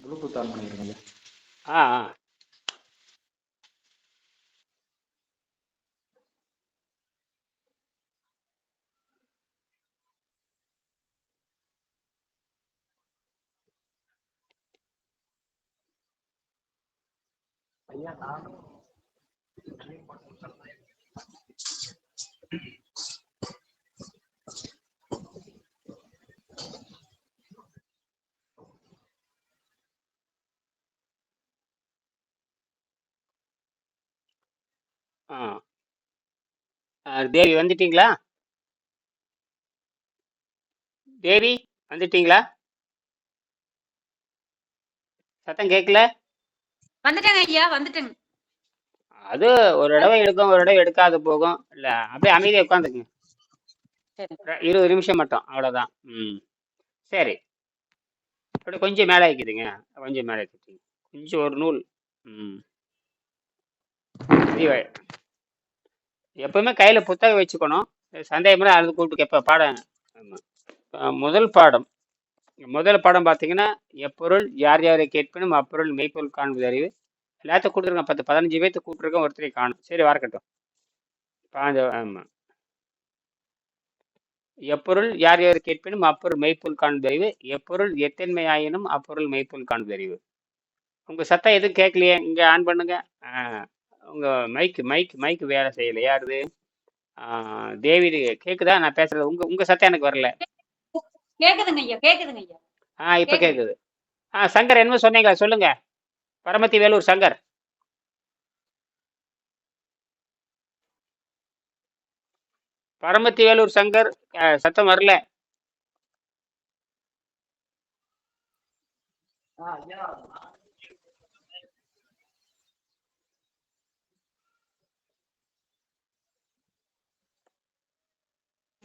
Bluetooth on பண்ணிக்கிறேங்க ஐயா ஆ ஆ ஐயா நானும் ஆ. ஆ, தேவி வந்துட்டீங்களா? தேவி வந்துட்டீங்களா? சத்தம் கேட்கல வந்துட்டேங்க ஐயா வந்துட்டேங்க. அது ஒரு தடவை எடுக்கும் ஒரு தடவை எடுக்காது போகும். இல்ல அப்படியே அமைதியா உட்காந்துக்குங்க. சரிங்க இருபது நிமிஷம் மட்டும் அவ்வளவுதான். ம். சரி. அப்படியே கொஞ்சம் மேலே வைக்குதுங்க. கொஞ்சம் மேலே வச்சுட்டீங்க கொஞ்சம் ஒரு நூல். ம். சரி, எப்பவுமே கையில புத்தகம் வச்சுக்கணும். சந்தேகமே அது கூப்பிட்டு கேட்ப பாடம் முதல் பாடம். முதல் பாடம் பார்த்தீங்கன்னா எப்பொருள் யார் யாரை கேட்பினும் அப்பொருள் மெய்ப்பொருள் காண்பது அறிவு. எல்லாத்தையும் கூப்பிட்டுருக்கேன் பத்து பதினஞ்சு பேர்த்து கூப்பிட்டுருக்கேன் ஒருத்தரை காணும். சரி வரக்கட்டும். பாஞ்ச ஆமாம் எப்பொருள் யார் யார் கேட்பினும் அப்பொருள் மெய்ப்பொருள் காண்பது அறிவு. எப்பொருள் எத்தன்மை ஆயினும் அப்பொருள் மெய்ப்பொருள் காண்பது அறிவு. உங்க சத்தம் எதுவும் கேட்கலையே. இங்கே ஆன் பண்ணுங்க. ஆ, உங்க மைக் மைக் மைக் வேலை செய்யல. யாருது? ஆ, தேவி கேக்குதா? நான் பேசுறது உங்க உங்க சத்தம் எனக்கு வரல. கேக்குதுங்க ஐயா கேக்குதுங்க ஐயா. ஆ இப்ப கேக்குது. கேக்குது ஆ சங்கர் என்ன சொன்னீங்க சொல்லுங்க. பரமத்தி வேலூர் சங்கர். பரமத்தி வேலூர் சங்கர் சத்தம் வரல.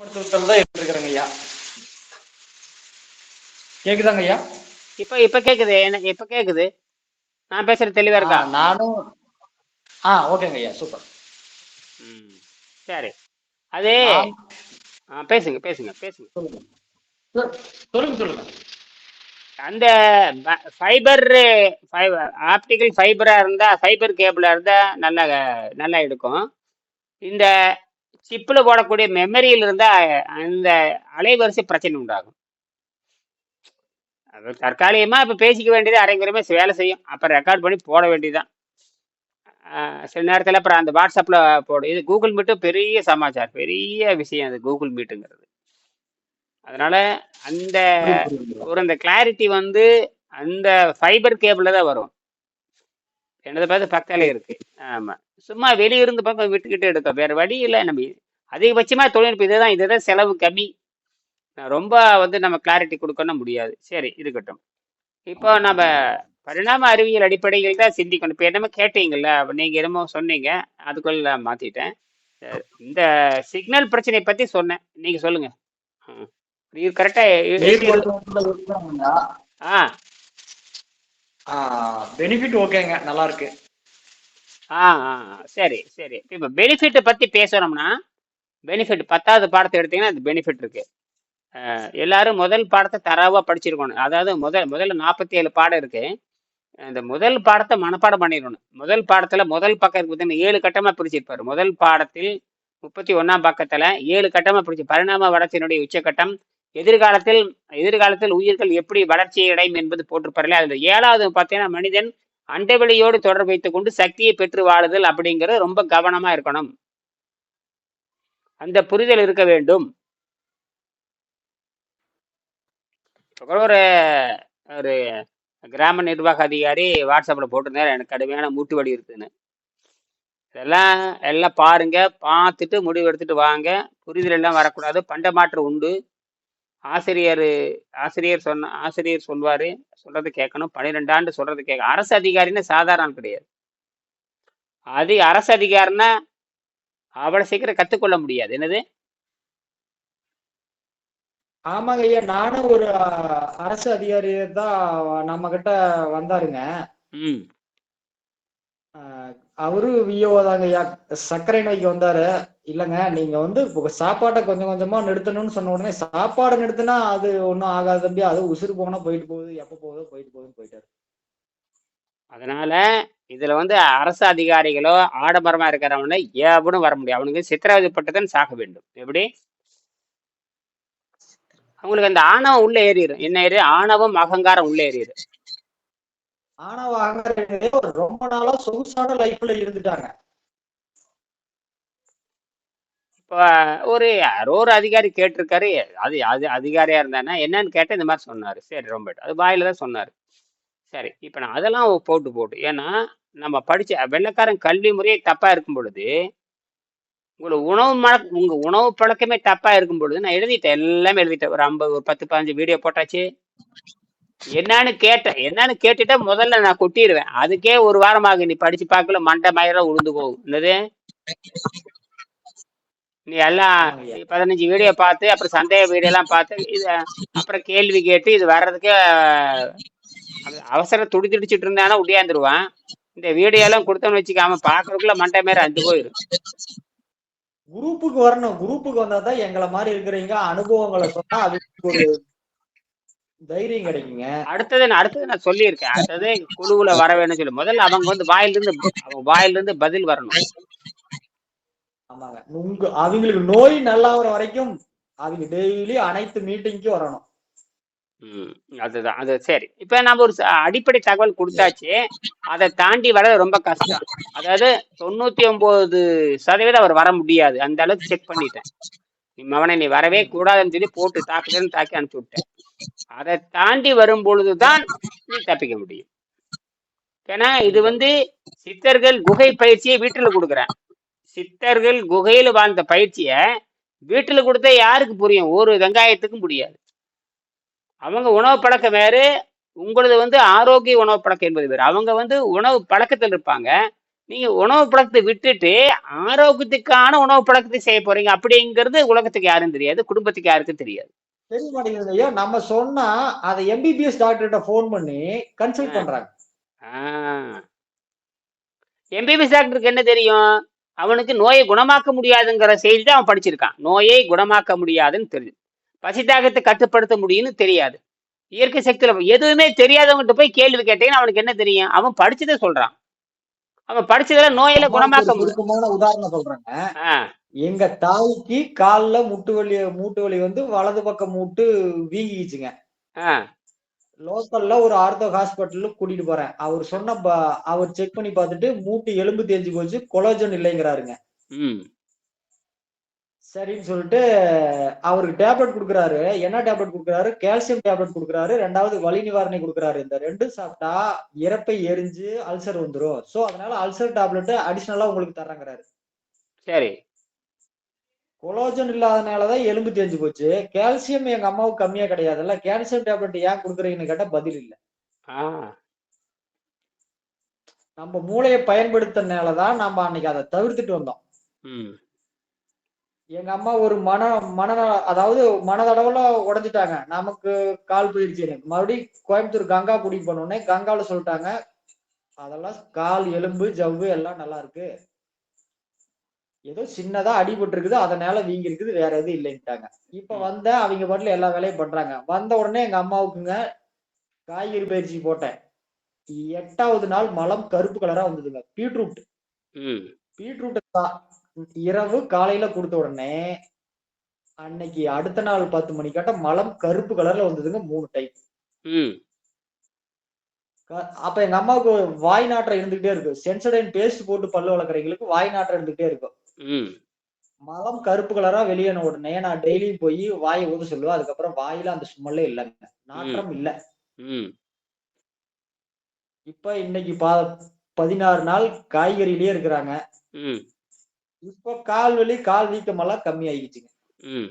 மருத்துவத்தில் தான் எடுத்துருக்குறேங்க ஐயா. கேக்குதாங்க ஐயா? இப்ப இப்ப கேக்குது எனக்கு இப்ப கேக்குது. நான் பேசுறது தெளிவா இருக்கா? நானும் ஆ ஓகேங்க ஐயா சூப்பர். ம் சரி. அது ஆ, பேசுங்க பேசுங்க பேசுங்க. சொல்லுங்க. சொல்லுங்க அந்த ஃபைபர் ஃபைபர் ஆப்டிக்கல் ஃபைபரா இருந்தா ஃபைபர் கேபிளா இருந்தா நல்லா நல்லா எடுக்கும். இந்த சிப்பில் போடக்கூடிய மெமரியில் இருந்தா அந்த அலைவரிசை பிரச்சனை உண்டாகும். அது தற்காலிகமா இப்ப பேசிக்க வேண்டியது அரைங்குறையுமே வேலை செய்யும். அப்ப ரெக்கார்ட் பண்ணி போட வேண்டியதுதான். சில நேரத்துல அப்புறம் அந்த வாட்ஸ்அப்ல போடு. இது கூகுள் மீட்டும் பெரிய சமாச்சாரம். பெரிய விஷயம் அது கூகுள் மீட்டுங்கிறது அதனால அந்த ஒரு அந்த கிளாரிட்டி வந்து அந்த ஃபைபர் கேபிள்ல தான் வரும். என்னதை பார்த்து பக்கத்துல இருக்கு. ஆமா. சும்மா வெளியிருந்து பக்கம் விட்டுக்கிட்டு எடுக்க. வேற வழி இல்லை நம்ம அதிகபட்சமா தொழில்நுட்பம் இதுதான். இதுதான் செலவு கம்மி. ரொம்ப வந்து நம்ம கிளாரிட்டி கொடுக்கணும் முடியாது. சரி இருக்கட்டும். இப்போ நம்ம பரிணாம அறிவியல் அடிப்படையில் தான் சிந்திக்கணும். இப்போ என்னமோ கேட்டீங்கல்ல அப்ப நீங்க என்னமோ சொன்னீங்க. அதுக்குள்ள நான் மாத்திட்டேன். அஹ் இந்த சிக்னல் பிரச்சனை பத்தி சொன்னேன். நீங்க சொல்லுங்க. ம். இது கரெக்டா நீர் மருத்துவத்துல இருக்கிறாங்க ஆ. பெனிஃபிட் ஓகேங்க நல்லா இருக்கு ஆ ஆ சரி சரி. இப்போ பெனிஃபிட்டை பத்தி பேசணும்னா பெனிஃபிட் பத்தாவது பாடத்தை எடுத்தீங்கன்னா அது பெனிஃபிட் இருக்கு. எல்லாரும் முதல் பாடத்தை தராவா படிச்சிருக்கணும். அதாவது முதல் முதல்ல நாற்பத்தி ஏழு பாடம் இருக்கு. அந்த முதல் பாடத்தை மனப்பாடம் பண்ணிடணும். முதல் பாடத்துல முதல் பக்கம் இருக்கு பார்த்தீங்கன்னா, ஏழு கட்டமாக பிரிச்சிருப்பார். முதல் பாடத்தில் முப்பத்தி ஒன்றாம் பக்கத்துல ஏழு கட்டமாக பிரிச்சு பரிணாம வளர்ச்சியினுடைய உச்சக்கட்டம் எதிர்காலத்தில் எதிர்காலத்தில் உயிர்கள் எப்படி வளர்ச்சி அடையும் என்பது போட்டிருப்பாருல அதில் ஏழாவது பார்த்தீங்கன்னா மனிதன் அண்டவெளியோடு தொடர்பு வைத்துக் கொண்டு சக்தியை பெற்று வாழுதல் அப்படிங்கிறது ரொம்ப கவனமா இருக்கணும். அந்த புரிதல் இருக்க வேண்டும். ஒரு ஒரு கிராம நிர்வாக அதிகாரி வாட்ஸ்அப்ல போட்டிருந்தார் எனக்கு கடுமையான மூட்டு வலி இருக்குன்னு. இதெல்லாம் எல்லாம் பாருங்க பார்த்துட்டு முடிவு எடுத்துட்டு வாங்க. புரிதல் எல்லாம் வரக்கூடாது. பண்டமாற்று உண்டு. ஆசிரியர் ஆசிரியர் சொன்ன ஆசிரியர் சொல்வாரு சொல்றது கேட்கணும். பன்னிரெண்டு ஆண்டு சொல்றது கேட்க அரசு அதிகாரின்னு சாதாரண ஆள் கிடையாது. அது அரசு அதிகாரின்னா அவ்வளவு சீக்கிரம் கத்துக்கொள்ள முடியாது. என்னது? ஆமாங்க ஐயா நானும் ஒரு அரசு அதிகாரி தான் நம்ம கிட்ட வந்தாருங்க. அவரு விஓ தாங்க. ஐயா சர்க்கரை நோய்க்கு வந்தாரு. இல்லைங்க நீங்க வந்து சாப்பாட்டை கொஞ்சம் கொஞ்சமா நிறுத்தணும்னு சொன்ன உடனே சாப்பாடு நிறுத்தினா அது ஒன்றும் ஆகாது தம்பி. அது உசுறு போனா போயிட்டு போகுது எப்போ போகுதோ போயிட்டு போகுதுன்னு போயிட்டாரு. அதனால இதுல வந்து அரசு அதிகாரிகளோ ஆடம்பரமா இருக்கிறவன எவனும் வர முடியும் அவனுக்கு சித்திரவதைப்பட்டுதான் சாக வேண்டும். எப்படி? அவங்களுக்கு அந்த ஆணவம் உள்ள ஏறிடும் என்ன ஏறி ஆணவம் அகங்காரம் உள்ள ஏறிடும் ஆணவ ரொம்ப நாளா சொகுசான லைஃப்ல இருந்துட்டாங்க. இப்போ ஒரு யாரோ ஒரு அதிகாரி கேட்டிருக்காரு. அது அது அதிகாரியா இருந்தானா? என்னன்னு கேட்டேன் இந்த மாதிரி சொன்னாரு. சரி ரொம்ப அது வாயில தான் சொன்னாரு. சரி இப்போ நான் அதெல்லாம் போட்டு போட்டு. ஏன்னா நம்ம படிச்ச வெள்ளைக்காரன் கல்வி முறையே தப்பா இருக்கும் பொழுது உங்களோட உணவு மழ உங்க உணவு பழக்கமே தப்பா இருக்கும் பொழுது நான் எழுதிட்டேன். எல்லாமே எழுதிட்டேன். ஒரு ஐம்பது ஒரு பத்து பதினஞ்சு வீடியோ போட்டாச்சு. என்னன்னு கேட்டேன் என்னன்னு கேட்டுட்டா முதல்ல நான் கொட்டிடுவேன் அதுக்கே ஒரு வாரம் ஆகும் நீ படிச்சு பார்க்கல மண்டை மயிரம் உளுந்து போகும். என்னது? நீ எல்லாம் பதினஞ்சு வீடியோ பார்த்து அப்புறம் சந்தேக வீடியோ எல்லாம் பார்த்து இது அப்புறம் கேள்வி கேட்டு இது வர்றதுக்கே அவசர துடி துடிச்சிட்டு இருந்தானா உடையாந்துருவான். இந்த வீடியோ எல்லாம் கொடுத்தோம்னு வச்சுக்காம பாக்குறதுக்குள்ள மண்டை மேல அஞ்சு போயிடும் குரூப்புக்கு வரணும். குரூப்புக்கு வந்தாதான் எங்களை மாதிரி இருக்கிறீங்க அனுபவங்களை சொன்னா அது ஒரு தைரியம் கிடைக்குங்க. அடுத்தது நான் அடுத்தது நான் சொல்லியிருக்கேன். அடுத்தது குழுவுல வர வேணும்னு சொல்லி. முதல்ல அவங்க வந்து வாயிலிருந்து அவங்க வாயிலிருந்து பதில் வரணும். ஆமாங்க. உங்க அவங்களுக்கு நோய் நல்லாவற வரைக்கும் அவங்க டெய்லி அனைத்து மீட்டிங்க்கும் வரணும். அதுதான். அது சரி. இப்ப நம்ம ஒரு அடிப்படை தகவல் கொடுத்தாச்சு. அதை தாண்டி வர ரொம்ப கஷ்டம். அதாவது தொண்ணூத்தி ஒன்பது சதவீதம் அவர் வர முடியாது. அந்த அளவுக்கு செக் பண்ணிட்டேன். நீ மவனை நீ வரவே கூடாதுன்னு சொல்லி போட்டு தாக்குதல்னு தாக்கி அனுப்பிச்சு விட்டேன். அதை தாண்டி வரும் பொழுதுதான் நீ தப்பிக்க முடியும். ஏன்னா இது வந்து சித்தர்கள் குகை பயிற்சியை வீட்டுல கொடுக்குறேன். சித்தர்கள் குகையில வாழ்ந்த பயிற்சியை வீட்டுல கொடுத்தா யாருக்கு புரியும்? ஒரு வெங்காயத்துக்கும் முடியாது அவங்க உணவு பழக்கம் வேறு உங்களது வந்து ஆரோக்கிய உணவு பழக்கம் என்பது வேறு. அவங்க வந்து உணவு பழக்கத்தில் இருப்பாங்க. நீங்க உணவு பழக்கத்தை விட்டுட்டு ஆரோக்கியத்துக்கான உணவு பழக்கத்தை செய்ய போறீங்க அப்படிங்கிறது உலகத்துக்கு யாரும் தெரியாது குடும்பத்துக்கு யாருக்கும் தெரியாது. தெரிய மாட்டேங்குது ஐயா. நம்ம சொன்னா அதை எம்பிபிஎஸ் டாக்டர்கிட்ட ஃபோன் பண்ணி கன்சல்ட் பண்றாங்க. எம்பிபிஎஸ் டாக்டருக்கு என்ன தெரியும்? அவனுக்கு நோயை குணமாக்க முடியாதுங்கிற செய்தி தான் அவன் படிச்சிருக்கான். நோயை குணமாக்க முடியாதுன்னு தெரியும். பசி தாகத்தை கட்டுப்படுத்த முடியும்னு தெரியாது. இயற்கை சக்தியில எதுவுமே தெரியாதவங்கிட்ட போய் கேள்வி கேட்டீங்கன்னா அவனுக்கு என்ன தெரியும்? அவன் படிச்சதை சொல்றான். அவன் படிச்சதெல்லாம் நோயில குணமாக்க சுருக்கமான உதாரணம் சொல்றேங்க. எங்க தாய்க்கு கால்ல முட்டு வலி மூட்டு வலி வந்து வலது பக்கம் மூட்டு வீங்கிச்சுங்க லோக்கல்ல ஒரு ஆர்த்தோ ஹாஸ்பிட்டலுக்கு கூட்டிட்டு போறேன். அவர் சொன்ன அவர் செக் பண்ணி பார்த்துட்டு மூட்டு எலும்பு தேஞ்சு போச்சு கொலோஜன் இல்லைங்கிறாருங்க. சரின்னு சொல்லிட்டு அவருக்கு டேப்லெட் கொடுக்குறாரு. என்ன டேப்லெட் கொடுக்குறாரு? கால்சியம் டேப்லெட் கொடுக்குறாரு. ரெண்டாவது வலி நிவாரணி கொடுக்குறாரு. இந்த ரெண்டும் சாப்பிட்டா இறப்பை எரிஞ்சு அல்சர் வந்துரும். சோ அதனால அல்சர் டேப்லெட் அடிஷனலா உங்களுக்கு தர்றேங்கிறாரு. சரி. கொலோஜன் இல்லாதனாலதான் எலும்பு தேஞ்சு போச்சு. கால்சியம் எங்க அம்மாவுக்கு கம்மியா கிடையாதுல்ல? கால்சியம் டேப்லெட் ஏன் கொடுக்குறீங்கன்னு கேட்டா பதில் இல்ல. ஆ. நம்ம மூளையை பயன்படுத்தினாலதான் நம்ம அன்னைக்கு அதை தவிர்த்துட்டு வந்தோம். ம். எங்க அம்மா ஒரு மன மன அதாவது மனதளவுல உடைஞ்சிட்டாங்க. நமக்கு கால் போயிடுச்சு எனக்கு மறுபடியும் கோயம்புத்தூர் கங்கா கூட்டிட்டு போனோடனே கங்கால சொல்லிட்டாங்க. அதெல்லாம் கால் எலும்பு ஜவ்வு எல்லாம் நல்லா இருக்கு. ஏதோ சின்னதா அடிபட்டு இருக்குது அதனால வீங்கி இருக்குது வேற எதுவும் இல்லைன்ட்டாங்க இப்ப வந்த அவங்க பாட்டுல எல்லா வேலையும் பண்றாங்க. வந்த உடனே எங்க அம்மாவுக்குங்க காய்கறி பயிற்சி போட்டேன். எட்டாவது நாள் மலம் கருப்பு கலரா வந்ததுங்க. பீட்ரூட். பீட்ரூட் இரவு காலையில கொடுத்த உடனே அன்னைக்கு அடுத்த நாள் பத்து மணிக்காட்ட மலம் கருப்பு கலர்ல வந்ததுங்க மூணு ம். அப்ப எங்க அம்மாவுக்கு வாய் நாற்றம் இருந்துகிட்டே இருக்கு. சென்சடைன் பேஸ்ட் போட்டு பல்லு வளர்க்குறவங்களுக்கு வாய் நாற்றம் இருந்துகிட்டே இருக்கும். மலம் கருப்பு கலரா வெளியேன உடனே நான் டெய்லியும் போய் வாயை ஊத சொல்லுவேன். அதுக்கப்புறம் வாயில அந்த சும்மல்லே இல்லைங்க. நாற்றம் இல்ல. இப்ப இன்னைக்கு பா பதினாறு நாள் காய்கறியிலேயே இருக்கிறாங்க. இப்ப கால் வலி கால் வீக்கமெல்லாம் கம்மி ஆகிடுச்சுங்க ம்.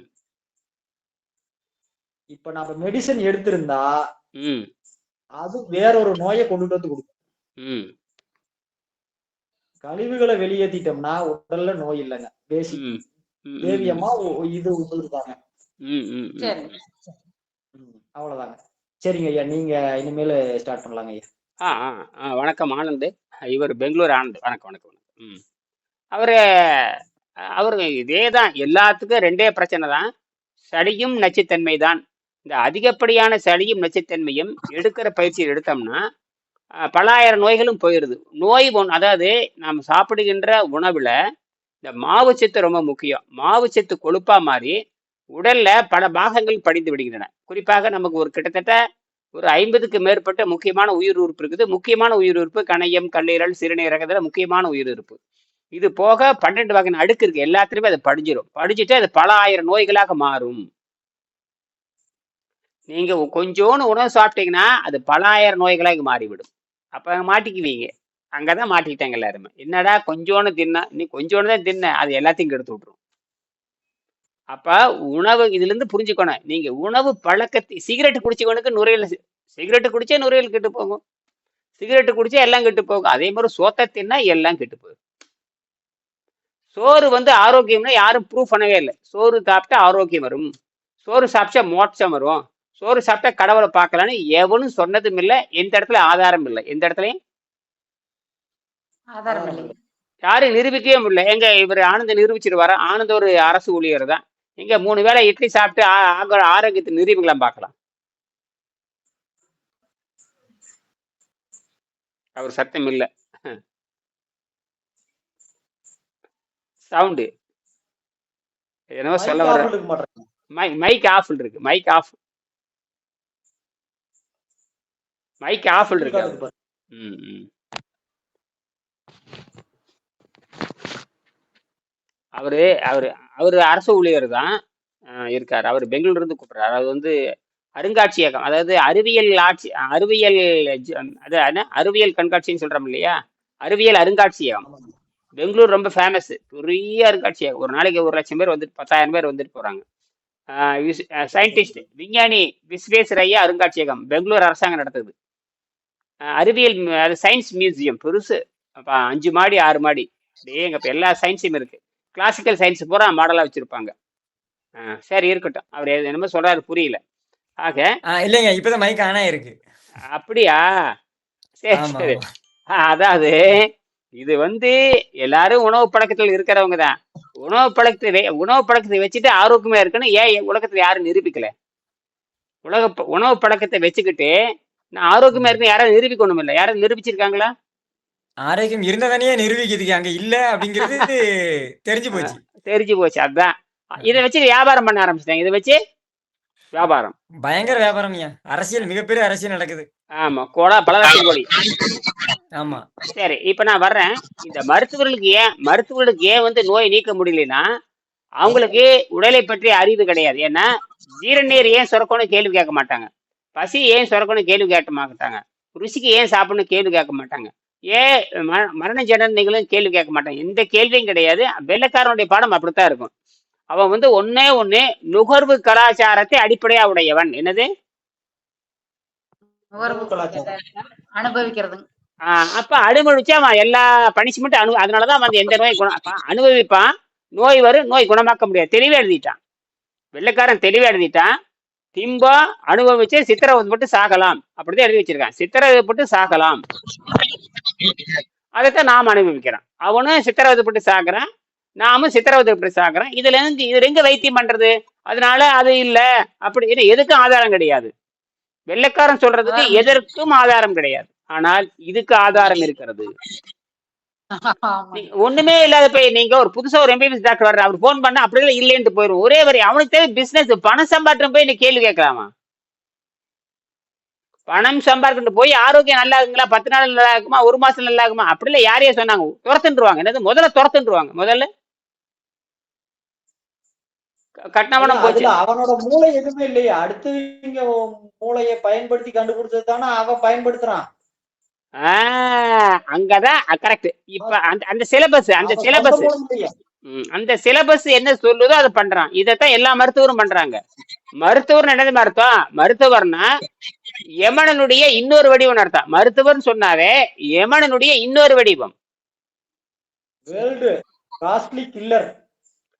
இப்ப நம்ம மெடிசன் எடுத்திருந்தா ம். அது வேற ஒரு நோயை கொண்டுட்டு வந்து கொடுக்கும். ம். கழிவுகளை வெளியேத்திட்டோம்னா உடல்ல நோய் இல்லைங்க. பேசிக் ம். ம் தேவியம்மா ஒ- இது கொடுத்துருக்காங்க ம் ம் சரி. ம் அவ்வளவுதாங்க சரிங்க ஐயா நீங்க இனிமேல் ஸ்டார்ட் பண்ணலாங்க ஐயா. ஆ வணக்கம் ஆனந்த். இவர் பெங்களூர் ஆனந்த். வணக்கம் வணக்கம் வணக்கம். ம். அவர் அவரு இதே தான் எல்லாத்துக்கும் ரெண்டே பிரச்சனை தான் சளியும் நச்சுத்தன்மை தான் இந்த அதிகப்படியான சளியும் நச்சுத்தன்மையும் எடுக்கிற பயிற்சியில் எடுத்தோம்னா பல பலாயிரம் நோய்களும் போயிடுது நோய் ஒன் அதாவது நாம் சாப்பிடுகின்ற உணவில் இந்த மாவுச்சத்து ரொம்ப முக்கியம். மாவுச்சத்து கொழுப்பா மாறி உடல்ல பல பாகங்கள் படிந்து விடுகின்றன. குறிப்பாக நமக்கு ஒரு கிட்டத்தட்ட ஒரு ஐம்பதுக்கு மேற்பட்ட முக்கியமான உயிர் உறுப்பு இருக்குது. முக்கியமான உயிர் உறுப்பு கணையம் கல்லீரல் சிறுநீரகத்தில் முக்கியமான உயிர் உறுப்பு. இது போக பன்னெண்டு வகையான அடுக்கு இருக்கு. எல்லாத்துலயுமே அது படிஞ்சிடும் படிச்சுட்டு அது பல ஆயிரம் நோய்களாக மாறும். நீங்க கொஞ்சோன்னு உணவு சாப்பிட்டீங்கன்னா அது பல ஆயிரம் நோய்களாக மாறிவிடும். அப்ப மாட்டிக்குவீங்க. அங்கதான் மாட்டிக்கிட்டாங்க எல்லாருமே. என்னடா கொஞ்சோண்டு தின்ன நீ கொஞ்சோண்டு தான் தின்ன அது எல்லாத்தையும் கெடுத்து விட்டுரும். அப்ப உணவு இதுல இருந்து புரிஞ்சுக்கணும். நீங்க உணவு பழக்கத்தை சிகரெட் குடிச்சவனுக்கு நுரையீரல் சிகரெட் குடிச்சா நுரையீரல் கெட்டு போகும். சிகரெட் குடிச்சா எல்லாம் கெட்டு போகும். அதே மாதிரி சோத்தை தின்னா எல்லாம் கெட்டு போகும். சோறு வந்து ஆரோக்கியம்னா யாரும் ப்ரூவ் பண்ணவே இல்லை. சோறு சாப்பிட்டா ஆரோக்கியம் வரும். சோறு சாப்பிட்டா மோட்சம் வரும். சோறு சாப்பிட்டா கடவுளை பார்க்கலான்னு எவனும் சொன்னதும் இல்லை. எந்த இடத்துல ஆதாரம் இல்லை. எந்த இடத்துலயும்? ஆதாரம் இல்லை. யாரும் நிரூபிக்கவே முடியல. எங்க இவர் ஆனந்த நிரூபிச்சிட்டு வர ஆனந்த ஒரு அரசு ஊழியர் தான். எங்க மூணு வேளை இட்லி சாப்பிட்டு ஆரோக்கியத்தை நிரூபிக்கலாம் பார்க்கலாம். அவர் சத்தம் இல்ல. சவுண்டு. என்னவோ சொல்ல வர மைக் ஆஃப் இருக்கு. மைக் ஆஃப் மைக் ஆஃப் இருக்கு. அவர் ம் ம். அவரு அவரு அவரு அரசு ஊழியர் தான் இருக்காரு. அவர் பெங்களூர்ல இருந்து கூப்பிடுறாரு. அது வந்து அருங்காட்சியகம் அதாவது அறிவியல் ஆட்சி அறிவியல் அது அறிவியல் கண்காட்சின்னு சொல்றோம் இல்லையா? அறிவியல் அருங்காட்சியகம். பெங்களூர் ரொம்ப ஃபேமஸ் பெரிய அருங்காட்சியகம் ஒரு நாளைக்கு ஒரு லட்சம் பேர் வந்துட்டு பத்தாயிரம் பேர் வந்துட்டு போறாங்க. சயின்டிஸ்ட் விஞ்ஞானி விஸ்வேஸ்வரையா அருங்காட்சியகம் பெங்களூர் அரசாங்கம் நடத்துது. அறிவியல் அது சயின்ஸ் மியூசியம் பெருசு. அப்ப அஞ்சு மாடி ஆறு மாடி. டேங்க இப்ப எல்லா சயின்ஸும் இருக்கு. கிளாசிக்கல் சயின்ஸ் பூரா மாடலா வச்சிருப்பாங்க. சரி இருக்கட்டும். அவர் என்னமோ சொல்றாரு புரியல. ஆக இல்லைங்க இப்பதான் மைக் ஆனா இருக்கு அப்படியா? சரி சரி. அதாவது இது வந்து எல்லாரும் உணவு பழக்கத்தில் இருக்கிறவங்க தான் உணவு பழக்கத்தை உணவு பழக்கத்தை வச்சுட்டு ஆரோக்கியமா இருக்குன்னு ஏன் உலகத்துல யாரும் நிரூபிக்கல? உலக உணவு பழக்கத்தை வச்சுக்கிட்டு நான் ஆரோக்கியமா இருக்கேன் யாராவது நிரூபிக்கணும் இல்லை யாராவது நிரூபிச்சிருக்காங்களா? ஆரோக்கியம் இருந்ததானே நிரூபிக்கிறதுக்கு அங்க இல்ல அப்படிங்கிறது தெரிஞ்சு போச்சு. தெரிஞ்சு போச்சு. அதான். இதை வச்சு வியாபாரம் பண்ண ஆரம்பிச்சிட்டாங்க இதை வச்சு வியாபாரம். பயங்கர வியாபாரம் அரசியல் மிகப்பெரிய அரசியல் நடக்குது. ஆமா கோடா பல லட்சம் கோடி ஆமா. சரி இப்ப நான் வர்றேன். இந்த மருத்துவர்களுக்கு ஏன் மருத்துவர்களுக்கு ஏன் வந்து நோய் நீக்க முடியலன்னா அவங்களுக்கு உடலை பற்றி அறிவு கிடையாது. ஏன்னா ஜீரநீர் ஏன் சுரக்கணும் கேள்வி கேட்க மாட்டாங்க. பசி ஏன் சுரக்கணும் கேள்வி கேட்க மாட்டாங்க. ருசிக்கு ஏன் சாப்பிடணும் கேள்வி கேட்க மாட்டாங்க. ஏன் மரண ஜனனிகளும் கேள்வி கேட்க மாட்டாங்க. எந்த கேள்வியும் கிடையாது. வெள்ளைக்காரனுடைய பாடம் அப்படித்தான் இருக்கும். அவன் வந்து ஒன்னே ஒண்ணு நுகர்வு கலாச்சாரத்தை அடிப்படையா உடையவன். என்னது? அனுபவிக்கிறது. ஆஹ் அப்ப அனுபவிச்சா அவன் எல்லா பனிஷ்மெண்ட் அனு அதனாலதான் அவன் எந்த நோய் குணம் அனுபவிப்பான். நோய் வரும் நோய் குணமாக்க முடியாது. தெளிவா எழுதிட்டான். வெள்ளைக்காரன் தெளிவா எழுதிட்டான். திம்பா அனுபவிச்சு சித்திரவதைப்பட்டு சாகலாம். அப்படிதான் எழுதி வச்சிருக்கான். சித்திரவதைப்பட்டு சாகலாம். அதைத்தான் நாம் அனுபவிக்கிறோம். அவனும் சித்திரவதைப்பட்டு சாகுறான். நாமும் சித்திரவதைப்பட்டு சாகுறோம் இதுல இருந்து இதுல எங்க வைத்தியம் பண்றது? அதனால அது இல்ல. அப்படி எதுக்கும் ஆதாரம் கிடையாது. வெள்ளைக்காரன் சொல்றதுக்கு எதற்கும் ஆதாரம் கிடையாது. ஆனால் இதுக்கு ஆதாரம் இருக்கிறது. ஒண்ணுமே இல்லாத போய் நீங்க ஒரு புதுசா ஒரு எம்பிபிஎஸ் டாக்டர் வர்ற அவர் ஃபோன் பண்ணா அப்படியே இல்லைன்ட்டு போயிடும் ஒரே வரி அவனுக்கு தேவை பிசினஸ் பணம் சம்பாட்டம் போய் நீ கேள்வி கேட்கலாமா? பணம் சம்பாதிக்கிட்டு போய் ஆரோக்கியம் நல்லா இருக்குங்களா? பத்து நாள் நல்லா இருக்குமா? ஒரு மாசம் நல்லா இருக்குமா? அப்படி இல்லை யாரையே சொன்னாங்க. துரத்துட்டுருவாங்க என்னது? முதல்ல துரத்துட்டுருவாங்க முதல்ல க- கட்டினவனம் போச்சு. அவனோட மூளை எதுவுமே இல்லையே. அடுத்தவங்க மூளையை பயன்படுத்தி கண்டுபிடிச்சது தானே அவன் பயன்படுத்துறான். அங்கதான் கரெக்ட் இப்ப அந்த அந்த சிலபஸ் அந்த சிலபஸ் அந்த சிலபஸ் என்ன சொல்லுதோ அதை பண்றான். இதைத்தான் எல்லா மருத்துவரும் பண்றாங்க. மருத்துவர் என்னது அர்த்தம்? மருத்துவர்னா யமனனுடைய இன்னொரு வடிவம் அர்த்தம். மருத்துவர்னு சொன்னாவே யமனனுடைய இன்னொரு வடிவம். காஸ்ட்லி கில்லர்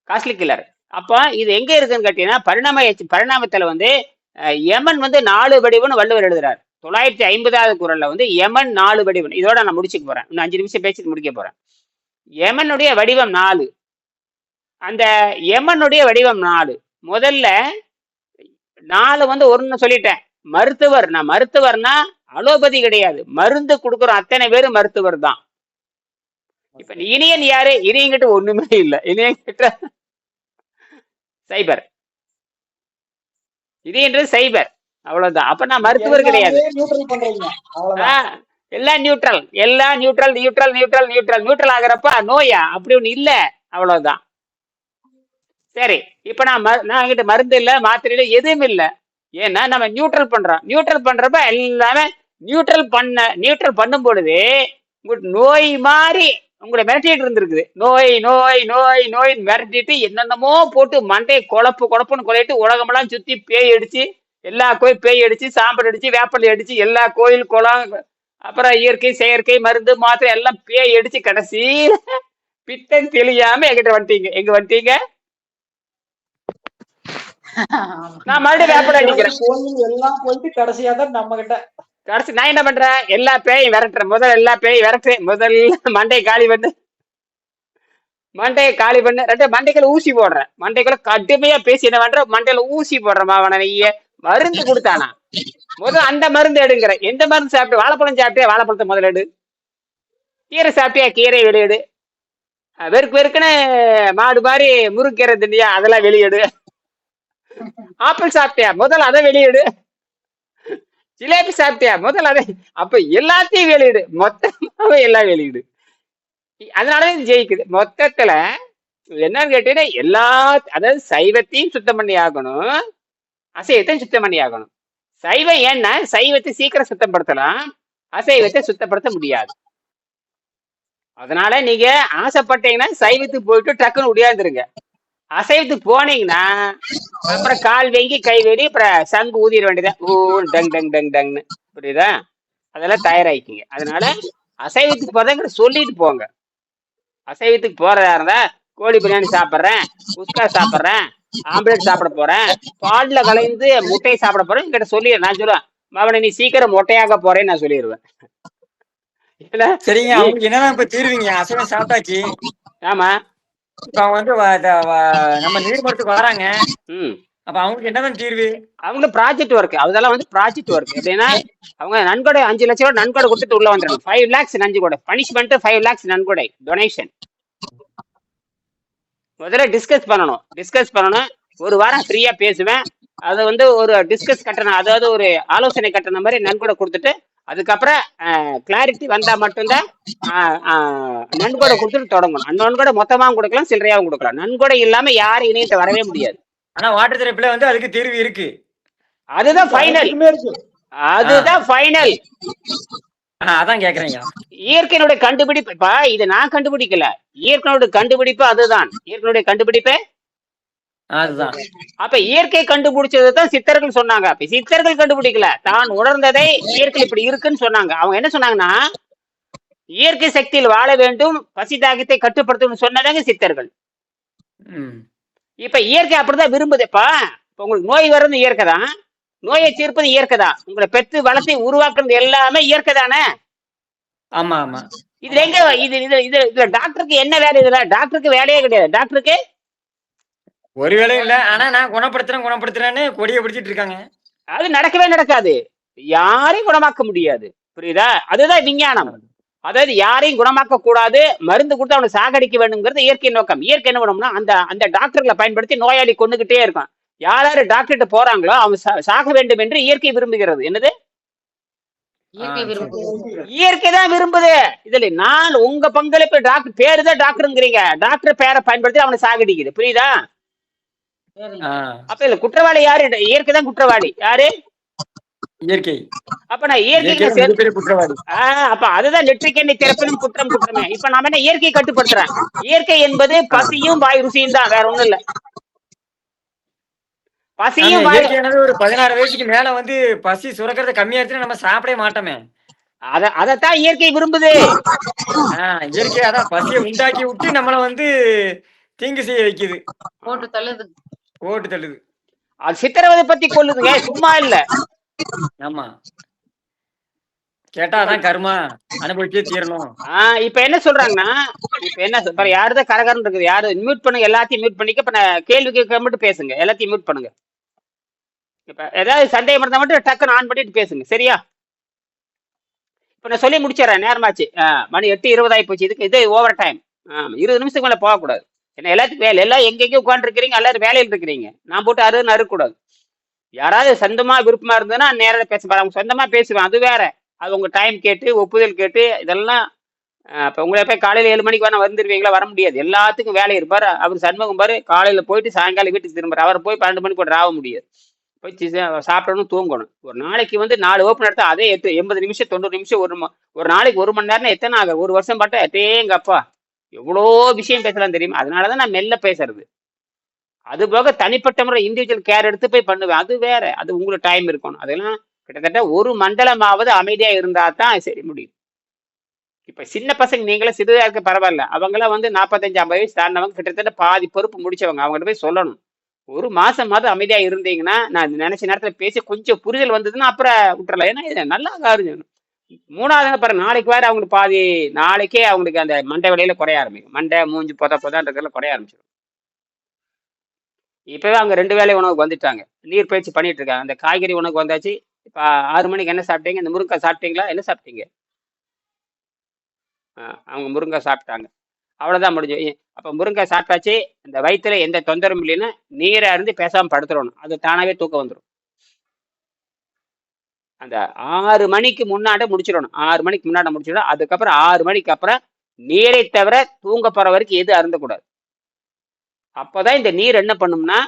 காஸ்ட்லி கில்லர் அப்போ இது எங்க இருக்குன்னு கேட்டீங்கன்னா பரிணாம பரிணாமத்துல வந்து யமன் வந்து நாலு வடிவம்னு வள்ளுவர் எழுதுறாரு. தொள்ளாயிரத்தி ஐம்பதாவது குரல்ல வந்து யமன் நாலு வடிவம் இதோட நான் முடிச்சுக்க போறேன். இன்னும் அஞ்சு நிமிஷம் பேசிட்டு முடிக்க போறேன். யமனுடைய வடிவம் நாலு. அந்த யமனுடைய வடிவம் நாலு. முதல்ல நாலு வந்து ஒன்னு சொல்லிட்டேன். மருத்துவர். நான் மருத்துவர்னா அலோபதி கிடையாது. மருந்து கொடுக்குற அத்தனை பேரும் மருத்துவர் தான். இப்ப நீ இனியன் யாரு? இனியங்கிட்ட ஒண்ணுமே இல்லை. இனியன் கிட்ட சைபர். இனியன்றது சைபர். அவ்வளவுதான். அப்ப நான் மருத்துவர் கிடையாது. எல்லாமே நியூட்ரல் எல்லாம் neutral neutral neutral neutral neutral ஆகுறப்ப நோயா? அப்படி ஒண்ணு இல்ல. அவ்வளவுதான். சரி இப்ப நான் நான் என்கிட்ட மருந்து இல்ல மாத்திரை இல்ல எதுவும் இல்ல. ஏன்னா நம்ம நியூட்ரல் பண்றோம். நியூட்ரல் பண்றப்ப எல்லாமே நியூட்ரல் பண்ண நியூட்ரல் பண்ணும் பொழுது நோய் மாதிரி உங்களை மிரட்டிட்டு இருந்திருக்குது. நோய் நோய் நோய் நோய் மிரட்டிட்டு என்னென்னமோ போட்டு மண்டையை குழப்பு குழப்புன்னு குழையிட்டு உலகமெல்லாம் சுத்தி பேய் அடிச்சு எல்லா கோயில் பேய் அடிச்சு சாம்பல் அடிச்சு வேப்பல் அடிச்சு எல்லா கோயில் குளம் அப்புறம் இயற்கை செயற்கை மருந்து மாத்திரை எல்லாம் பேய் அடிச்சு கடைசியில பித்தம் தெளியாம எங்கிட்ட வந்துட்டீங்க. எங்க வந்துட்டீங்க? நான் மறுபடியும் வேப்பல் அடிக்கிறேன். கோயில் எல்லாம் போயிட்டு கடைசியா தான் நம்ம கிட்ட கடைசி நான் என்ன பண்றேன்? எல்லா பேயும் விரட்டுறேன். முதல் எல்லா பேயும் விரட்டுறேன் முதல்ல மண்டையை காலி பண்ணு. மண்டையை காலி பண்ணு. ரெண்டு மண்டைக்குள்ள ஊசி போடுறேன். மண்டைக்குள்ள கடுமையா பேசி என்ன பண்ற மண்டையில ஊசி போடுறேன் மாவன நீ மருந்து கொடுத்தானா? முதல் அந்த மருந்து எடுங்கிறேன். எந்த மருந்து சாப்பிட்டு? வாழைப்பழம் சாப்பிட்டியா? வாழைப்பழத்தை முதல்ல எடு. கீரை சாப்பிட்டியா? கீரையை வெளியேடு வெறுக்கு வெறுக்குன்னு மாடு மாதிரி முறுக்கீரை திண்டியா அதெல்லாம் வெளியேடு ஆப்பிள் சாப்பிட்டியா? முதல்ல அதை வெளியிடு ஜிலேபி சாப்பிட்டியா? முதல்ல அதை. அப்ப எல்லாத்தையும் வெளியிடு. மொத்தமாவே எல்லாம் வெளியிடு. அதனாலதான் இது ஜெயிக்குது. மொத்தத்துல என்னன்னு கேட்டீங்கன்னா எல்லா அதாவது சைவத்தையும் சுத்தம் பண்ணி ஆகணும். அசைவத்தையும் சுத்தம் பண்ணி ஆகணும். சைவம் ஏன்னா சைவத்தை சீக்கிரம் சுத்தப்படுத்தலாம். அசைவத்தை சுத்தப்படுத்த முடியாது. அதனால நீங்க ஆசைப்பட்டீங்கன்னா சைவத்துக்கு போயிட்டு டக்குன்னு உடையாந்துருங்க அசைவத்துக்கு போனீங்கன்னா அப்புறம் கால் வீங்கி கை வெடி அப்புறம் சங்கு ஊதிட வேண்டியதான் ஊ டங் டங் டங் டங்னு. புரியுதா? அதெல்லாம் தயாராகிக்கிங்க அதனால அசைவத்துக்கு போறதுங்கிற சொல்லிட்டு போங்க. அசைவத்துக்கு போறதா இருந்தா கோழி பிரியாணி சாப்பிட்றேன் குஸ்கா சாப்பிட்றேன் ஆம்லேட் சாப்பிட போறேன் பால்ல கலைந்து முட்டையை சாப்பிட போறேன் என்கிட்ட சொல்லி நான் சொல்லுவேன் மவனை நீ சீக்கிரம் மொட்டையாக போறேன்னு நான் சொல்லிடுவேன் சரிங்க அவங்களுக்கு என்னதான் இப்ப தீர்வீங்க? அசைவம் சாப்பிட்டாச்சு. ஆமா. இப்ப அவங்க வந்து நம்ம நீர்மரத்துக்கு வராங்க. அப்ப அவங்களுக்கு என்னதான் தீர்வு? அவங்க ப்ராஜெக்ட் ஒர்க் அதெல்லாம் வந்து ப்ராஜெக்ட் ஒர்க் எப்படின்னா அவங்க நன்கொடை அஞ்சு லட்சம் ரூபாய் நன்கொடை கொடுத்துட்டு உள்ள வந்துடணும். ஃபைவ் லேக்ஸ் நன்கொடை பனிஷ்மெண்ட் ஃபைவ் லேக்ஸ் நன்கொடை. டொனேஷன் முதல்ல டிஸ்கஸ் பண்ணணும். டிஸ்கஸ் பண்ணணும். ஒரு வாரம் ஃப்ரீயா பேசுவேன். அதை வந்து ஒரு டிஸ்கஸ் கட்டணம். அதாவது ஒரு ஆலோசனை கட்டணம் மாதிரி நன்கொடை கொடுத்துட்டு அதுக்கப்புறம் கிளாரிட்டி வந்தா மட்டும்தான் ஆஹ், ஆஹ், நன்கொடை கொடுத்துட்டு தொடங்கணும். அந்த நன்கொடை மொத்தமாவும் கொடுக்கலாம் சில்லறையாவும் கொடுக்கலாம். நன்கொடை இல்லாம யாரும் இணையத்தை வரவே முடியாது. ஆனா வாட்டர் தெரப்பில வந்து அதுக்கு தீர்வு இருக்கு. அதுதான் ஃபைனல் அதுதான் ஃபைனல் ஆஹ் அதான் கேக்குறேங்க. இயற்கையினுடைய கண்டுபிடிப்பு இப்ப இதை நான் கண்டுபிடிக்கல. இயற்கையினுடைய கண்டுபிடிப்பு அதுதான். இயற்கையினுடைய கண்டுபிடிப்பு அதுதான். அப்ப இயற்கை கண்டுபிடிச்சது தான் சித்தர்கள் சொன்னாங்க. அப்ப சித்தர்கள் கண்டுபிடிக்கல. தான் உணர்ந்ததை இயற்கை இப்படி இருக்குன்னு சொன்னாங்க. அவங்க என்ன சொன்னாங்கன்னா இயற்கை சக்தியில் வாழ வேண்டும் பசி தாகத்தை கட்டுப்படுத்தணும்னு சொன்னதாங்க சித்தர்கள். இப்ப இயற்கை அப்படிதான் விரும்புதுப்பா இப்ப உங்களுக்கு நோய் வர்றது இயற்கை தான். நோயை தீர்ப்பது இயற்கை தான். உங்களை பெற்று வளர்த்தி உருவாக்குறது எல்லாமே இயற்கை தானே? ஆமா ஆமா. இதுல எங்க இது இது இது இதுல டாக்டருக்கு என்ன வேலை? இதுல டாக்டருக்கு வேலையே கிடையாது. டாக்டருக்கு ஒரு வேலையும் இல்ல. ஆனா நான் குணப்படுத்துறேன் குணப்படுத்துறேன்னு கொடியை பிடிச்சிட்டு இருக்காங்க. அது நடக்கவே நடக்காது. யாரையும் குணமாக்க முடியாது. புரியுதா? அதுதான் விஞ்ஞானம். அதாவது யாரையும் குணமாக்க கூடாது. மருந்து கொடுத்து அவனை சாகடிக்க வேணுங்கிறது இயற்கை நோக்கம். இயற்கை என்ன பண்ணும்னா அந்த அந்த டாக்டர்களை பயன்படுத்தி நோயாளி கொண்டுகிட்டே இருக்கும் யார் யாரு டாக்டர்கிட்ட போறாங்களோ அவன் சாக வேண்டும் என்று இயற்கை விரும்புகிறது. என்னது? இயற்கை தான் விரும்புது. இதுல நான் உங்க பங்களிப்பு டாக்டர் பேரு தான் டாக்டருங்கிறீங்க. டாக்டர் பேரை பயன்படுத்தி அவனை சாகடிக்குது. புரியுதா? அப்ப இதுல குற்றவாளி யாரு? இயற்கை தான் குற்றவாளி. யாரு? இயற்கை. அப்ப நான் இயற்கை குற்றவாளி. ஆஹ் அப்ப அதுதான் நெற்றிக்கண்ணி திறப்பினும் குற்றம் குற்றமே. இப்ப நாம என்ன இயற்கை கட்டுப்படுத்துறேன் இயற்கை என்பது பசியும் வாய் ருசியும் தான் வேற ஒண்ணும் இல்ல. பசியும் ஒரு பதினாறு வயசுக்கு மேல வந்து பசி சுரக்கிறது கம்மியாச்சுன்னா நம்ம சாப்பிடவே மாட்டோமே. அத அதத்தான் இயற்கை விரும்புது. ஆஹ் இயற்கை அதான் பசியை உண்டாக்கி விட்டு நம்மள வந்து தீங்கு செய்ய வைக்குது. போட்டு தள்ளுது. ஓட்டு தள்ளுது. அது சித்திரவதை பத்தி கொல்லுதுங்க சும்மா இல்ல. ஆமா. கேட்டா அதான் கர்மா அனுபவிச்சே தீரணும். ஆஹ் இப்ப என்ன சொல்றாங்கன்னா இப்ப என்ன பாரு யாருதான் கரகரன்னு இருக்குது. யாரு மியூட் பண்ணுங்க எல்லாத்தையும் மியூட் பண்ணிக்க. இப்ப நான் கேள்வி கேட்க மட்டும் பேசுங்க. எல்லாத்தையும் மியூட் பண்ணுங்க. இப்ப ஏதாவது சந்தேகம் இருந்தா மட்டும் டக்குன்னு ஆன் பண்ணிட்டு பேசுங்க. சரியா? இப்போ நான் சொல்லி முடிச்சிடறேன். நேரமாச்சு. மணி எட்டு இருபதாயி போச்சு. இதுக்கு இது ஓவர் டைம் இருபது நிமிஷத்துக்கு மேலே போகக்கூடாது. ஏன்னா எல்லாத்துக்கும் வேலை எல்லாம் எங்கெங்கே உட்காந்துருக்கிறீங்க எல்லாரும் வேலையில் இருக்கிறீங்க. நான் போட்டு அறுன்னு அறுக்கக்கூடாது. யாராவது சொந்தமா விருப்பமா இருந்ததுன்னா நேரில் பேச அவங்க சொந்தமா பேசுவேன் அது வேற. அது உங்க டைம் கேட்டு ஒப்புதல் கேட்டு இதெல்லாம் இப்போ உங்களை போய் காலையில் ஏழு மணிக்கு வேணா வந்துருவீங்களா? வர முடியாது. எல்லாத்துக்கும் வேலை இருப்பார் அவர் சண்முகம் பாரு காலையில் போயிட்டு சாயங்காலம் வீட்டுக்கு திரும்புறாரு. அவர் போய் பன்னெண்டு மணிக்கு கூட ஆக முடியாது. போய் சாப்பிடணும் தூங்கணும். ஒரு நாளைக்கு வந்து நாலு ஓப்பன் எடுத்தா அதே எட்டு எண்பது நிமிஷம் தொண்ணூறு நிமிஷம் ஒரு ஒரு நாளைக்கு ஒரு மணி நேரம் எத்தனை ஆகும் ஒரு வருஷம் பாட்டா எட்டேங்க அப்பா. எவ்வளோ விஷயம் பேசலாம் தெரியுமா? அதனால தான் நான் மெல்ல பேசுறது. அது போக தனிப்பட்ட முறை இண்டிவிஜுவல் கேர் எடுத்து போய் பண்ணுவேன். அது வேற. அது உங்களுக்கு டைம் இருக்கணும். அதெல்லாம் கிட்டத்தட்ட ஒரு மண்டலமாவது அமைதியா இருந்தா தான் சரி முடியும். இப்ப சின்ன பசங்க நீங்களே சிறிதா இருக்க பரவாயில்ல. அவங்களாம் வந்து நாற்பத்தஞ்சு ஐம்பது வயசு தாண்டினவங்க கிட்டத்தட்ட பாதி பொறுப்பு முடிச்சவங்க. அவங்கள்ட்ட போய் சொல்லணும். ஒரு மாசமாவது அமைதியா இருந்தீங்கன்னா நான் நினைச்ச நேரத்துல பேசி கொஞ்சம் புரிதல் வந்ததுன்னா அப்புறம் விட்டுறலாம். ஏன்னா இது நல்லா காரியம். மூணாவது பாரு நாளைக்கு வேற அவங்களுக்கு பாதி நாளைக்கே அவங்களுக்கு அந்த மண்டை விலையில குறைய ஆரம்பிக்கும். மண்டை மூஞ்சி பொத பொதான்றதுல குறைய ஆரம்பிச்சிடும். இப்பவே அவங்க ரெண்டு வேலை உணவுக்கு வந்துட்டாங்க. நீர் பயிற்சி பண்ணிட்டு இருக்காங்க. அந்த காய்கறி உணவுக்கு வந்தாச்சு. இப்ப ஆறு மணிக்கு என்ன சாப்பிட்டீங்க? இந்த முருங்கை சாப்பிட்டீங்களா? என்ன சாப்பிட்டீங்க? அவங்க முருங்கை சாப்பிட்டாங்க. அவ்வளவுதான் முடிஞ்சு. அப்ப முருங்கை சாப்பிட்டாச்சு. இந்த வயிற்றுல எந்த தொந்தரவும் இல்லைன்னா நீரை அருந்து பேசாம படுத்துடணும். அது தானாவே தூக்கம் வந்துடும் அந்த ஆறு மணிக்கு முன்னாடி முடிச்சிடணும். ஆறு மணிக்கு முன்னாடி முடிச்சிடணும். அதுக்கப்புறம் ஆறு மணிக்கு அப்புறம் நீரை தவிர தூங்க போற வரைக்கும் எது அருந்தக்கூடாது. அப்போதான் இந்த நீர் என்ன பண்ணும்னா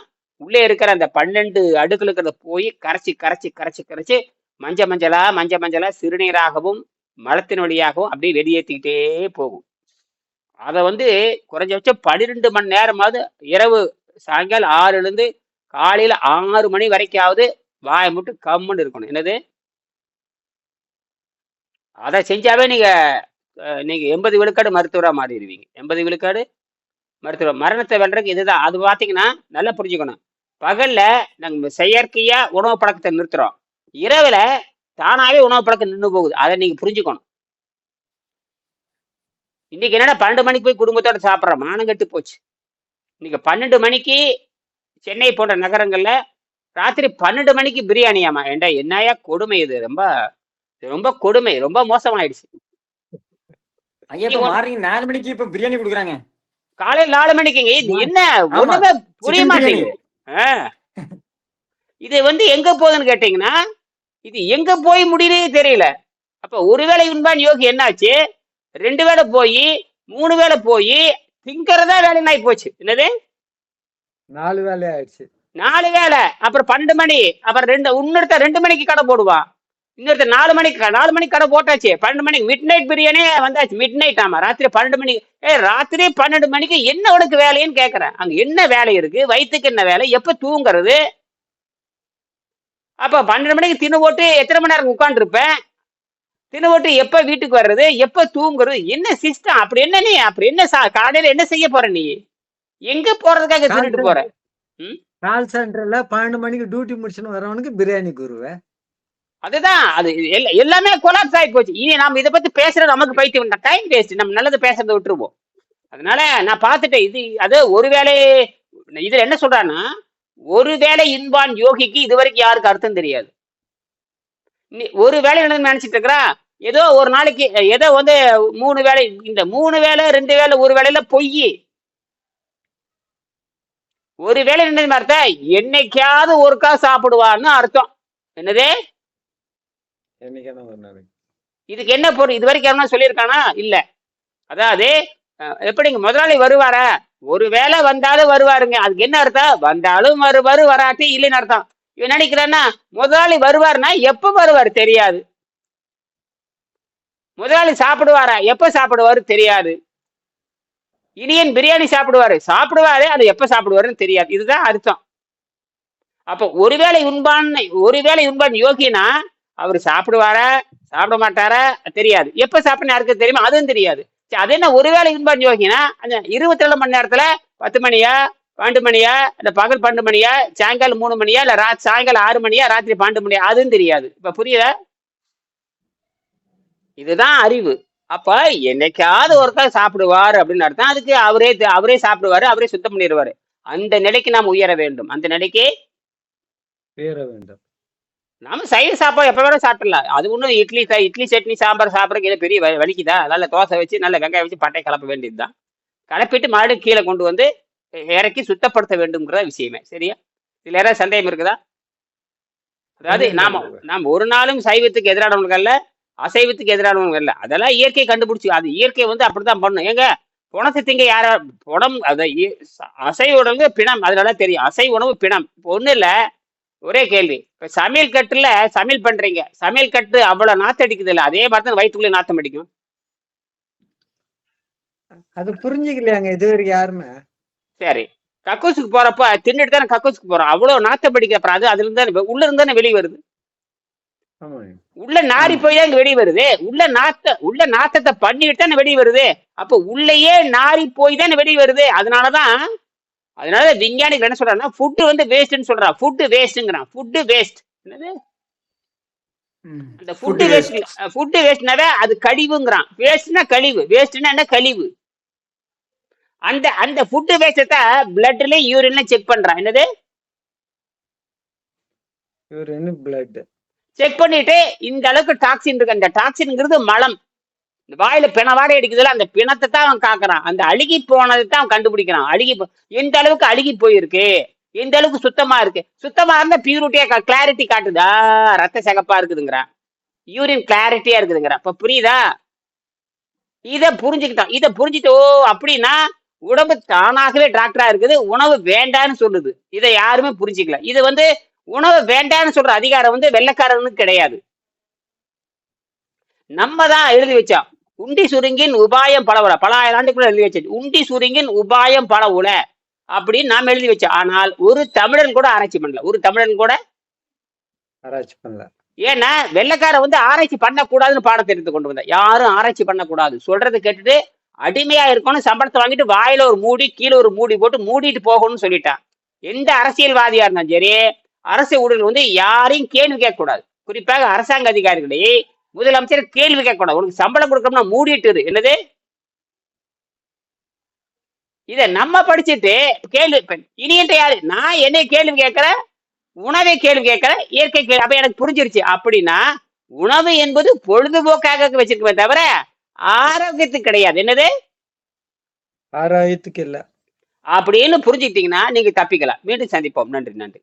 உள்ளே இருக்கிற அந்த பன்னெண்டு அடுக்கில் இருக்கிறத போய் கரைச்சி கரைச்சி கரைச்சி கரைச்சி மஞ்ச மஞ்சளா மஞ்ச மஞ்சளா சிறுநீராகவும் மலத்தின் வழியாகவும் அப்படியே வெளியேற்றிக்கிட்டே போகும். அதை வந்து குறைஞ்சபட்சம் பன்னிரெண்டு மணி நேரமாவது இரவு சாயங்காலம் ஆறுலேருந்து காலையில் ஆறு மணி வரைக்காவது வாயை மட்டும் கம்முன்னு இருக்கணும். என்னது? அதை செஞ்சாவே நீங்க நீங்க எண்பது விழுக்காடு மருத்துவரா மாறிடுவீங்க. எண்பது விழுக்காடு மருத்துவர். மரணத்தை வென்றதுக்கு இதுதான். அது பார்த்தீங்கன்னா நல்லா புரிஞ்சுக்கணும். பகல்ல நாங்கள் செயற்கையா உணவு பழக்கத்தை நிறுத்துறோம். இரவுல தானாவே உணவு பழக்கம் நின்று போகுது. அதை நீங்க புரிஞ்சுக்கணும். இன்னைக்கு என்னடா பன்னெண்டு மணிக்கு போய் குடும்பத்தோட சாப்பிட்றோம் மானம் கெட்டு போச்சு. இன்னைக்கு பன்னெண்டு மணிக்கு சென்னை போன்ற நகரங்கள்ல ராத்திரி பன்னெண்டு மணிக்கு பிரியாணியாமா ஏண்டா என்னையா கொடுமை இது. ரொம்ப ரொம்ப கொடுமை ரொம்ப மோசமாயிடுச்சு. ஐயா இப்ப மார்னிங் நாலு மணிக்கு இப்ப பிரியாணி கொடுக்குறாங்க. காலையில நாலு மணிக்குங்க இது என்ன. ஒண்ணுமே புரிய மாட்டேங்குது. இது வந்து எங்க போகுதுன்னு கேட்டீங்கன்னா இது எங்க போய் முடியுதே தெரியல. அப்ப ஒருவேளை உண்பான் யோகி என்னாச்சு? ரெண்டு வேளை போய் மூணு வேளை போய் திங்கறதா வேலை நாய் போச்சு. என்னது? நாலு வேலை ஆயிடுச்சு. நாலு வேளை. அப்புறம் பன்னெண்டு மணி. அப்புறம் ரெண்டு இன்னொருத்த ரெண்டு மணிக்கு கடை போடுவான் இன்னொருத்த நாலு மணிக்கு நாலு மணிக்கு கடை போட்டாச்சு. பன்னெண்டு மணிக்கு மிட் நைட் பிரியாணி வந்தாச்சு. மிட் நைட் ஆமா. ராத்திரி பன்னெண்டு மணிக்கு. ஏ ராத்திரி பன்னெண்டு மணிக்கு என்ன உனக்கு வேலைன்னு கேக்குறேன். அங்க என்ன வேலை இருக்கு? வயிற்றுக்கு என்ன வேலை? எப்ப தூங்குறது? அப்ப பன்னெண்டு மணிக்கு தின்னு போட்டு எத்தனை மணி நேரம் உட்காந்துருப்பேன் தின்னு போட்டு எப்ப வீட்டுக்கு வர்றது? எப்ப தூங்குறது? என்ன சிஸ்டம் அப்படி என்ன நீ? அப்படி என்ன காலையில என்ன செய்ய போற நீ? எங்க போறதுக்காக திருட்டு போற? கால் சென்டர்ல பன்னெண்டு மணிக்கு டியூட்டி முடிச்சுன்னு வரவனுக்கு பிரியாணி குருவே அதுதான். அது எல்லாமே கொலாப்ஸ் ஆகி போச்சு. இனி நாம இதை பத்தி பேசுறது நமக்கு பைத்தியம் டைம் வேஸ்ட் நம்ம நல்லது பேசுறதை விட்டுருவோம். அதனால நான் பார்த்துட்டேன். இது அது ஒரு வேளை இதுல என்ன சொல்றான்னா ஒரு வேளை இன்பான் யோகிக்கு இது வரைக்கும் யாருக்கு அர்த்தம் தெரியாது. ஒரு வேலை என்ன நினைச்சிட்டு இருக்கிறா? ஏதோ ஒரு நாளைக்கு ஏதோ வந்து மூணு வேளை இந்த மூணு வேளை ரெண்டு வேளை ஒரு வேளையில பொய். ஒரு வேளை என்ன அர்த்தம்? என்னைக்காவது ஒருக்கா சாப்பிடுவான்னு அர்த்தம். என்னது? இதுக்கு என்ன பொருள்? இது வரைக்கும் எவனா சொல்லியிருக்கானா? இல்ல. அதாவது எப்படிங்க? முதலாளி வருவாரா? ஒரு வேளை வந்தாலும் வருவாருங்க. அதுக்கு என்ன அர்த்தம்? வந்தாலும் வருவாரு வராட்டி இல்லைன்னு அர்த்தம். இவன் நினைக்கிறான்னா முதலாளி வருவாருன்னா எப்ப வருவாரு தெரியாது. முதலாளி சாப்பிடுவாரா? எப்ப சாப்பிடுவாரு தெரியாது. இனியன் பிரியாணி சாப்பிடுவாரு. சாப்பிடுவாரு அது எப்ப சாப்பிடுவாருன்னு தெரியாது. இதுதான் அர்த்தம். அப்ப ஒருவேளை உண்பான் ஒருவேளை உண்பான் யோகினா அவர் சாப்பிடுவாரா? சாப்பிட மாட்டாரா தெரியாது. எப்ப சாப்பிட யாருக்கு தெரியுமா? அதுவும் தெரியாது. சரி, அது என்ன? ஒருவேளை இன்பான் யோகினா அந்த இருபத்தி ஏழு மணி நேரத்துல பத்து மணியா பன்னெண்டு மணியா இல்ல பகல் பன்னெண்டு மணியா சாயங்காலம் மூணு மணியா இல்ல ரா சாயங்காலம் ஆறு மணியா ராத்திரி பன்னெண்டு மணியா? அதுவும் தெரியாது. இப்ப புரியுதா? இதுதான் அறிவு. அப்ப என்னைக்காவது ஒருக்கா சாப்பிடுவார் அப்படின்னு அர்த்தம். அதுக்கு அவரே அவரே சாப்பிடுவாரு அவரே சுத்தம் பண்ணிடுவாரு. அந்த நிலைக்கு நாம் உயர வேண்டும். அந்த நிலைக்கு உயர வேண்டும். நாம சைவ சாப்பாடு எப்ப வேணா சாப்பிடலாம் அது ஒன்றும் இட்லி இட்லி சட்னி சாம்பார் சாப்பிட்றதுக்கு ஏதோ பெரிய வலிக்குதா? நல்ல தோசை வச்சு நல்ல வெங்காயம் வச்சு பட்டை கலப்ப வேண்டியதுதான். கலப்பிட்டு மறுபடியும் கீழே கொண்டு வந்து இறக்கி சுத்தப்படுத்த வேண்டும்ங்கிற விஷயமே. சரியா? இதுல யாராவது சந்தேகம் இருக்குதா? அதாவது இல்ல, இல்ல, நாம இல்ல. நாம் ஒரு நாளும் சைவத்துக்கு எதிரானவங்க அல்ல அசைவத்துக்கு எதிரானவங்க இல்ல அதெல்லாம் இயற்கை கண்டுபிடிச்சு அது இயற்கை வந்து அப்படித்தான் பண்ணும். ஏங்க? புணத்தை திங்க யார புடம் அதை இ- ச- அசைவ உணவு பிணம். அதனால தெரியும். அசைவ உணவு பிணம். ஒண்ணும் இல்ல. ஒரே கேள்வி. இப்ப சமையல் கட்டுல சமையல் பண்றீங்க. சமையல் கட்டு அவ்வளவு நாத்தம் அடிக்குது இல்ல அதே மாதிரி தான் வயிற்றுக்குள்ளே நாத்தம் அடிக்கும். அது புரிஞ்சுக்கலையாங்க. இது வரைக்கும் யாருமே. சரி. கக்கூசுக்கு போறப்ப தின்னுட்டு தானே கக்கூசுக்கு போறோம். அவ்வளவு நாத்தம் அடிக்க அப்புறம் அது அதுல இருந்து உள்ள இருந்து தானே வெளியே வருது? உள்ள நாரி போய் தான் வெளியே வருது? உள்ள நாத்த உள்ள நாத்தத்தை பண்ணிட்டு தானே வெளியே வருது. அப்ப உள்ளேயே நாரி போய் தானே வெளியே வருது. அதனாலதான் அதனால விஞ்ஞானிகள் என்ன சொல்றாங்கன்னா ஃபுட்டு வந்து வேஸ்ட்னு சொல்றான் ஃபுட்டு வேஸ்ட்ங்கிறான் ஃபுட்டு வேஸ்ட் என்னது? அந்த ஃபுட்டு வேஸ்ட் ஃபுட்டு வேஸ்ட்னாவே அது கழிவுங்கிறான். வேஸ்ட்னா கழிவு. வேஸ்ட்னா என்ன? கழிவு. அந்த அந்த ஃபுட்டு வேஸ்ட்டை பிளட்ல யூரின்ல செக் பண்றான் என்னது? என்ன பிளட் செக் பண்ணிட்டு இந்த அளவுக்கு டாக்ஸின் இருக்கு. அந்த டாக்ஸின்ங்கிறது மலம். இந்த வாயில பிணவாடை அடிக்குதுல அந்த பிணத்தை தான் அவன் காக்குறான். அந்த அழுகி போனதை தான் அவன் கண்டுபிடிக்கிறான். அழுகி போ- எந்த அளவுக்கு அழுகி போயிருக்கு? எந்த அளவுக்கு சுத்தமா இருக்கு? சுத்தமா இருந்தா பியூரிட்டியா கிளாரிட்டி காட்டுதா. ரத்த சகப்பா இருக்குதுங்கிறான். யூரின் கிளாரிட்டியா இருக்குதுங்கிறான். இப்ப புரியுதா? இத புரிஞ்சுக்கிட்டான். இதை புரிஞ்சுட்டு ஓ அப்படின்னா உடம்பு தானாகவே டாக்டரா இருக்குது. உணவு வேண்டான்னு சொல்லுது. இதை யாருமே புரிஞ்சுக்கல. இது வந்து உணவு வேண்டான்னு சொல்ற அதிகாரம் வந்து வெள்ளக்காரனுக்கு கிடையாது. நம்ம தான் எழுதி வச்சோம். உண்டி சுருங்கின் உபாயம் பல உல பல ஆயிரம் ஆண்டுக்குள்ள எழுதி வச்சது உண்டி சுருங்கின் உபாயம் பல உல அப்படின்னு நாம் எழுதி வச்சோம். ஆனால் ஒரு தமிழன் கூட ஆராய்ச்சி பண்ணல. ஒரு தமிழன் கூட ஆராய்ச்சி பண்ணல. ஏன்னா வெள்ளைக்காரன் வந்து ஆராய்ச்சி பண்ணக்கூடாதுன்னு பாடத்திட்டத்தை கொண்டு வந்தா யாரும் ஆராய்ச்சி பண்ணக்கூடாது. சொல்றதை கேட்டுட்டு அடிமையா இருக்கணும் சம்பளத்தை வாங்கிட்டு வாயில ஒரு மூடி கீழே ஒரு மூடி போட்டு மூடிட்டு போகணும்னு சொல்லிட்டான். எந்த அரசியல்வாதியா இருந்தாலும் சரி அரசு ஊழியர்கள் வந்து யாரையும் கேள்வி கேட்கக்கூடாது. குறிப்பாக அரசாங்க அதிகாரிகளே முதலமைச்சர் கேள்வி கேட்கக்கூடாது உனக்கு சம்பளம் கொடுக்கணும்னா மூடிட்டு இரு. என்னது? இத நம்ம படிச்சுட்டு கேள்வி இனியன்ட்ட யாரு? நான் என்னை கேள்வி கேட்கிறேன் உணவை கேள்வி கேட்கிறேன் இயற்கை கேள்வி. அப்ப எனக்கு புரிஞ்சிருச்சு. அப்படின்னா உணவு என்பது பொழுதுபோக்காக வச்சிருக்கவே தவிர ஆரோக்கியத்துக்கு கிடையாது. என்னது? ஆராயத்துக்கு இல்ல. அப்படின்னு புரிஞ்சுக்கிட்டீங்கன்னா நீங்க தப்பிக்கலாம். மீண்டும் சந்திப்போம். நன்றி நன்றி.